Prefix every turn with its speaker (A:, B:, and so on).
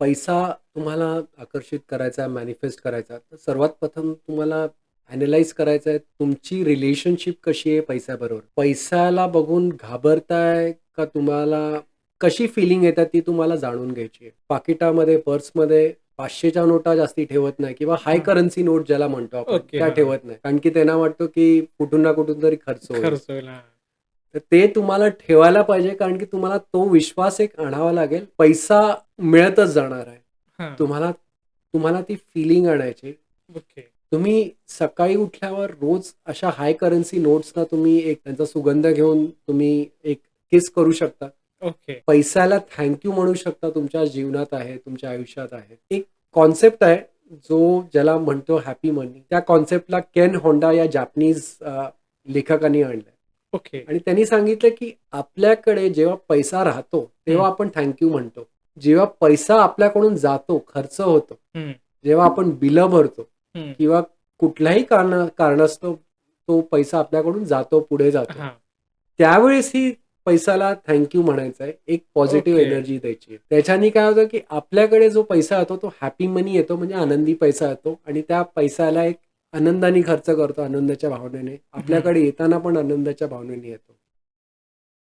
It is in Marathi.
A: पैसा तुम्हाला आकर्षित करायचा, मॅनिफेस्ट करायचा, तर सर्वात प्रथम तुम्हाला ॲनलाईज करायचं आहे, तुमची रिलेशनशिप कशी आहे पैशाबरोबर? पैशाला बघून घाबरताय का तुम्हाला कशी फिलिंग येतात ती तुम्हाला जाणून घ्यायची आहे. पाकिटामध्ये, पर्समध्ये 500च्या नोटा जास्ती ठेवत नाही किंवा हाय. करन्सी नोट ज्याला म्हणतो आपण. त्या. ठेवत नाही. कारण की त्यांना वाटतं की कुठून ना कुठून तरी खर्च होईल. तर ते तुम्हाला ठेवायला पाहिजे कारण की तुम्हाला तो विश्वास एक आणावा लागेल. पैसा मिळतच जाणार आहे. तुम्हाला तुम्हाला ती फिलिंग आणायची.
B: ओके.
A: तुम्ही सकाळी उठल्यावर रोज अशा हाय करन्सी नोट्सना तुम्ही एक त्यांचा सुगंध घेऊन तुम्ही एक किस करू शकता.
B: ओके.
A: पैशाला थँक यू म्हणू शकता तुमच्या जीवनात आहे, तुमच्या आयुष्यात आहे. एक कॉन्सेप्ट आहे जो ज्याला म्हणतो हॅपी मनी. त्या कॉन्सेप्टला केन होंडा या जॅपनीज लेखकाने आणलंय.
B: ओके.
A: आणि त्यांनी सांगितलं की आपल्याकडे जेव्हा पैसा राहतो, तेव्हा
B: हं.
A: आपण थँक यू म्हणतो. जेव्हा पैसा आपल्याकडून जातो, खर्च होतो,
B: हं.
A: जेव्हा आपण बिलं भरतो
B: हं.
A: किंवा कुठल्याही कारणा कारणास्तव तो पैसा आपल्याकडून जातो, पुढे जातो.
B: हां.
A: त्यावेळेसही पैशाला थँक यू म्हणायचं आहे. एक पॉझिटिव्ह
B: ओके.
A: एनर्जी द्यायची. त्याच्याने काय होतं की आपल्याकडे जो पैसा येतो तो हॅपी मनी येतो म्हणजे आनंदी पैसा येतो आणि त्या पैशाला एक आनंदाने खर्च करतो, आनंदाच्या भावनेने. आपल्याकडे येताना पण आनंदाच्या भावनेने येतो.